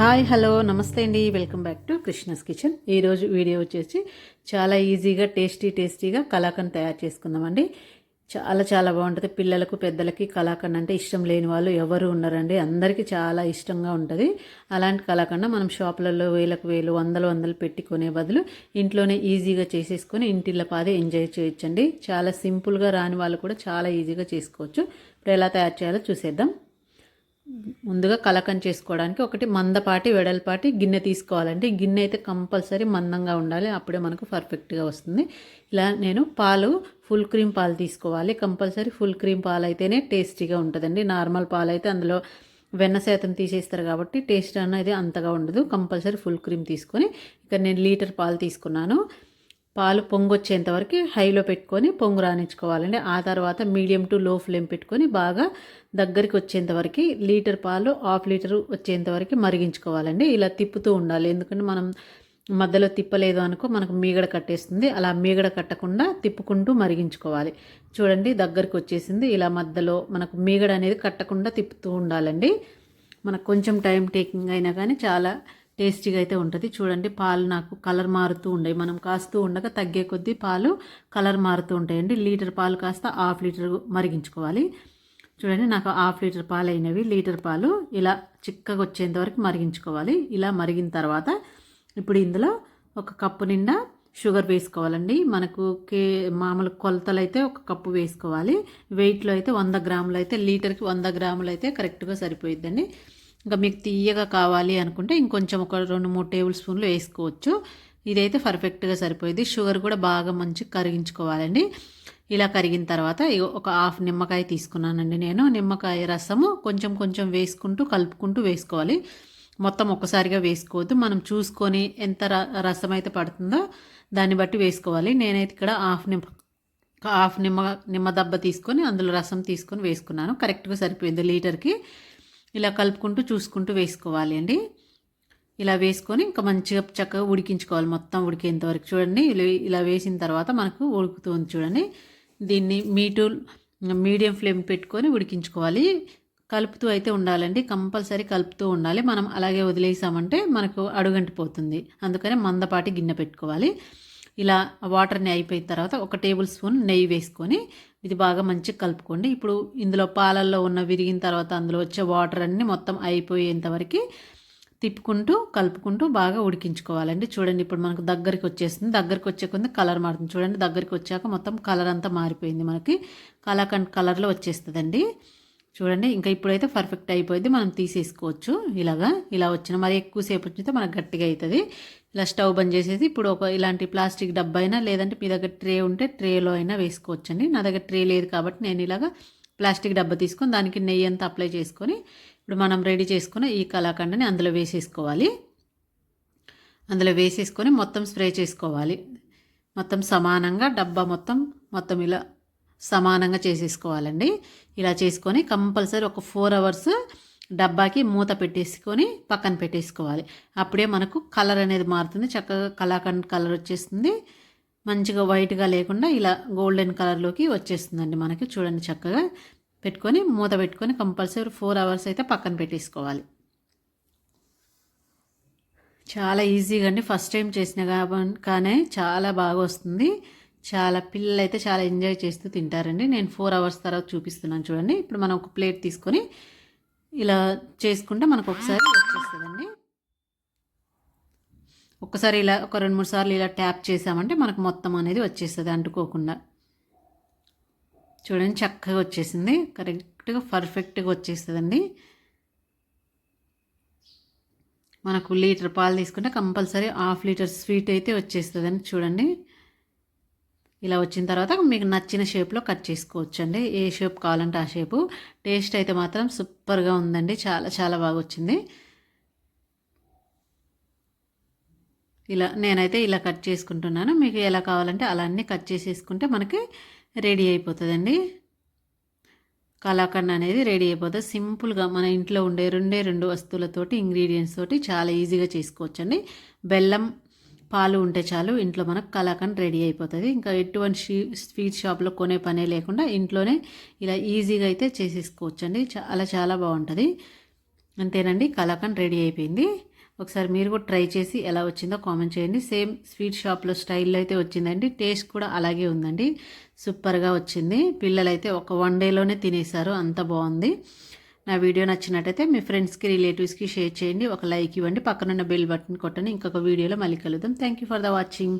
Hi hello నమస్తే అండి. Welcome back to Krishna's kitchen. ఈరోజు వీడియో వచ్చేసి చాలా ఈజీగా టేస్టీ టేస్టీగా కలాకండ్ తయారు చేసుకుందామండి. చాలా చాలా బాగుంటుంది. పిల్లలకు పెద్దలకి కలాకండ్ అంటే ఇష్టం లేని వాళ్ళు ఎవరు ఉన్నారండి? అందరికీ చాలా ఇష్టంగా ఉంటుంది. అలాంటి కలాకండ మనం షాపులలో వేలకు వేలు వందలు వందలు పెట్టుకునే బదులు ఇంట్లోనే ఈజీగా చేసేసుకొని ఇంటిళ్ళ పాదే ఎంజాయ్ చేయొచ్చండి. చాలా సింపుల్గా రాని వాళ్ళు కూడా చాలా ఈజీగా చేసుకోవచ్చు. ఇప్పుడు ఎలా తయారు చేయాలో చూసేద్దాం. ముందుగా కలకం చేసుకోవడానికి ఒకటి మందపాటి వెడల్పాటి గిన్నె తీసుకోవాలండి. గిన్నె అయితే కంపల్సరీ మందంగా ఉండాలి. అప్పుడే మనకు పర్ఫెక్ట్గా వస్తుంది. ఇలా నేను పాలు ఫుల్ క్రీమ్ పాలు తీసుకోవాలి. కంపల్సరీ ఫుల్ క్రీమ్ పాలు అయితేనే టేస్టీగా ఉంటుందండి. నార్మల్ పాలు అయితే అందులో వెన్న శాతం తీసేస్తారు కాబట్టి టేస్ట్ అనేది అంతగా ఉండదు. కంపల్సరీ ఫుల్ క్రీమ్ తీసుకొని ఇక్కడ నేను లీటర్ పాలు తీసుకున్నాను. పాలు పొంగొచ్చేంత వరకు హైలో పెట్టుకొని పొంగు రానిచ్చుకోవాలండి. ఆ తర్వాత మీడియం టు లో ఫ్లేమ్ పెట్టుకొని బాగా దగ్గరికి వచ్చేంత వరకు లీటర్ పాలు హాఫ్ లీటర్ వచ్చేంత వరకు మరిగించుకోవాలండి. ఇలా తిప్పుతూ ఉండాలి. ఎందుకంటే మనం మధ్యలో తిప్పలేదు అనుకో మనకు మీగడ కట్టేస్తుంది. అలా మీగడ కట్టకుండా తిప్పుకుంటూ మరిగించుకోవాలి. చూడండి దగ్గరికి వచ్చేసింది. ఇలా మధ్యలో మనకు మీగడ అనేది కట్టకుండా తిప్పుతూ ఉండాలండి. మనకు కొంచెం టైం టేకింగ్ అయినా కానీ చాలా టేస్టీగా అయితే ఉంటుంది. చూడండి పాలు నాకు కలర్ మారుతూ ఉండే మనం కాస్తూ ఉండగా తగ్గే కొద్దీ పాలు కలర్ మారుతూ ఉంటాయండి. లీటర్ పాలు కాస్త హాఫ్ లీటర్ మరిగించుకోవాలి. చూడండి నాకు హాఫ్ లీటర్ పాలు అయినవి లీటర్ పాలు ఇలా చిక్కగా వచ్చేంత వరకు మరిగించుకోవాలి. ఇలా మరిగిన తర్వాత ఇప్పుడు ఇందులో ఒక కప్పు నిండా షుగర్ వేసుకోవాలండి. మనకు కే మామూలు కొలతలు అయితే ఒక కప్పు వేసుకోవాలి. వెయిట్లో అయితే వంద గ్రాములు అయితే లీటర్కి వంద గ్రాములు అయితే కరెక్ట్గా సరిపోయిద్దండి. ఇంకా మీకు తీయగా కావాలి అనుకుంటే ఇంకొంచెం ఒక రెండు మూడు టేబుల్ స్పూన్లు వేసుకోవచ్చు. ఇదైతే పర్ఫెక్ట్గా సరిపోయింది. షుగర్ కూడా బాగా మంచి కరిగించుకోవాలండి. ఇలా కరిగిన తర్వాత ఒక హాఫ్ నిమ్మకాయ తీసుకున్నానండి నేను. నిమ్మకాయ రసము కొంచెం కొంచెం వేసుకుంటూ కలుపుకుంటూ వేసుకోవాలి. మొత్తం ఒక్కసారిగా వేసుకోవద్దు. మనం చూసుకొని ఎంత రసం అయితే పడుతుందో దాన్ని బట్టి వేసుకోవాలి. నేనైతే ఇక్కడ హాఫ్ నిమ్మ హాఫ్ నిమ్మ నిమ్మ దెబ్బ తీసుకొని అందులో రసం తీసుకొని వేసుకున్నాను. కరెక్ట్గా సరిపోయింది లీటర్కి. ఇలా కలుపుకుంటూ చూసుకుంటూ వేసుకోవాలి అండి. ఇలా వేసుకొని ఇంకా మంచిగా చక్కగా ఉడికించుకోవాలి. మొత్తం ఉడికేంత వరకు చూడండి. ఇలా వేసిన తర్వాత మనకు ఉడుకుతుంది చూడండి. దీన్ని మీటు మీడియం ఫ్లేమ్ పెట్టుకొని ఉడికించుకోవాలి. కలుపుతూ అయితే ఉండాలండి. కంపల్సరీ కలుపుతూ ఉండాలి. మనం అలాగే వదిలేసామంటే మనకు అడుగంటిపోతుంది. అందుకని మందపాటి గిన్నె పెట్టుకోవాలి. ఇలా వాటర్ని అయిపోయిన తర్వాత ఒక టేబుల్ స్పూన్ నెయ్యి వేసుకొని ఇది బాగా మంచిగా కలుపుకోండి. ఇప్పుడు ఇందులో పాలల్లో ఉన్న విరిగిన తర్వాత అందులో వచ్చే వాటర్ అన్నీ మొత్తం అయిపోయేంతవరకు తిప్పుకుంటూ కలుపుకుంటూ బాగా ఉడికించుకోవాలండి. చూడండి ఇప్పుడు మనకు దగ్గరికి వచ్చేస్తుంది దగ్గరికి వచ్చే కొంది కలర్ మారుతుంది. చూడండి దగ్గరికి వచ్చాక మొత్తం కలర్ అంతా మారిపోయింది మనకి. కలాకండ్ కలర్లో వచ్చేస్తుందండి. చూడండి ఇంకా ఇప్పుడైతే పర్ఫెక్ట్ అయిపోయింది. మనం తీసేసుకోవచ్చు ఇలాగా. ఇలా వచ్చిన మరి ఎక్కువసేపు వచ్చితే మనకు గట్టిగా అవుతుంది ఇలా స్టవ్ బంద్ చేసేసి ఇప్పుడు ఒక ఇలాంటి ప్లాస్టిక్ డబ్బా అయినా లేదంటే మీ దగ్గర ట్రే ఉంటే ట్రేలో అయినా వేసుకోవచ్చండి. నా దగ్గర ట్రే లేదు కాబట్టి నేను ఇలాగా ప్లాస్టిక్ డబ్బా తీసుకొని దానికి నెయ్యి అంతా అప్లై చేసుకొని ఇప్పుడు మనం రెడీ చేసుకున్న ఈ కళాఖండని అందులో వేసేసుకోవాలి. అందులో వేసేసుకొని మొత్తం స్ప్రే చేసుకోవాలి. మొత్తం సమానంగా డబ్బా మొత్తం మొత్తం ఇలా సమానంగా చేసేసుకోవాలండి. ఇలా చేసుకొని కంపల్సరీ ఒక ఫోర్ అవర్స్ డబ్బాకి మూత పెట్టేసుకొని పక్కన పెట్టేసుకోవాలి. అప్పుడే మనకు కలర్ అనేది మారుతుంది. చక్కగా కలాకండ్ కలర్ వచ్చేస్తుంది. మంచిగా వైట్గా లేకుండా ఇలా గోల్డెన్ కలర్లోకి వచ్చేస్తుందండి మనకి. చూడండి చక్కగా పెట్టుకొని మూత పెట్టుకొని కంపల్సరీ ఫోర్ అవర్స్ అయితే పక్కన పెట్టేసుకోవాలి. చాలా ఈజీగా అండి. ఫస్ట్ టైం చేసిన కానీ చాలా బాగా వస్తుంది. చాలా పిల్లలు అయితే చాలా ఎంజాయ్ చేస్తూ తింటారండి. నేను ఫోర్ అవర్స్ తర్వాత చూపిస్తున్నాను చూడండి. ఇప్పుడు మనం ఒక ప్లేట్ తీసుకొని ఇలా చేసుకుంటే మనకు ఒకసారి వచ్చేస్తుందండి. ఒక్కసారి ఇలా ఒక రెండు మూడు సార్లు ఇలా ట్యాప్ చేసామంటే మనకు మొత్తం అనేది వచ్చేస్తుంది అంటుకోకుండా. చూడండి చక్కగా వచ్చేసింది. కరెక్ట్గా పర్ఫెక్ట్గా వచ్చేస్తుందండి. మనకు లీటర్ పాలు తీసుకుంటే కంపల్సరీ హాఫ్ లీటర్ స్వీట్ అయితే వచ్చేస్తుందండి. చూడండి. ఇలా వచ్చిన తర్వాత మీకు నచ్చిన షేప్లో కట్ చేసుకోవచ్చండి. ఏ షేప్ కావాలంటే ఆ షేపు టేస్ట్ అయితే మాత్రం సూపర్గా ఉందండి. చాలా చాలా బాగా వచ్చింది. ఇలా నేనైతే ఇలా కట్ చేసుకుంటున్నాను. మీకు ఎలా కావాలంటే అలా అన్నీ కట్ చేసేసుకుంటే మనకి రెడీ అయిపోతుందండి. కలాకండ్ అనేది రెడీ అయిపోతుంది. సింపుల్గా మన ఇంట్లో ఉండే రెండే రెండు వస్తువులతోటి ఇంగ్రీడియంట్స్ తోటి చాలా ఈజీగా చేసుకోవచ్చండి. బెల్లం పాలు ఉంటే చాలు ఇంట్లో మనకు కలాకండ్ రెడీ అయిపోతుంది. ఇంకా ఎటువంటి స్వీట్ షాప్లో కొనే పనే లేకుండా ఇంట్లోనే ఇలా ఈజీగా అయితే చేసేసుకోవచ్చు అండి చాలా చాలా బాగుంటుంది. అంతేనండి కలాకండ్ రెడీ అయిపోయింది. ఒకసారి మీరు కూడా ట్రై చేసి ఎలా వచ్చిందో కామెంట్ చేయండి. సేమ్ స్వీట్ షాప్లో స్టైల్లో అయితే వచ్చిందండి. టేస్ట్ కూడా అలాగే ఉందండి. సూపర్గా వచ్చింది. పిల్లలైతే ఒక వన్ డేలోనే తినేశారు అంత బాగుంది. నా వీడియో నచ్చినట్టయితే మీ ఫ్రెండ్స్కి రిలేటివ్స్కి షేర్ చేయండి. ఒక లైక్ ఇవ్వండి. పక్కనున్న బెల్ బటన్ కొట్టండి. ఇంకొక వీడియోలో మళ్ళీ కలుద్దాం. Thank you for the watching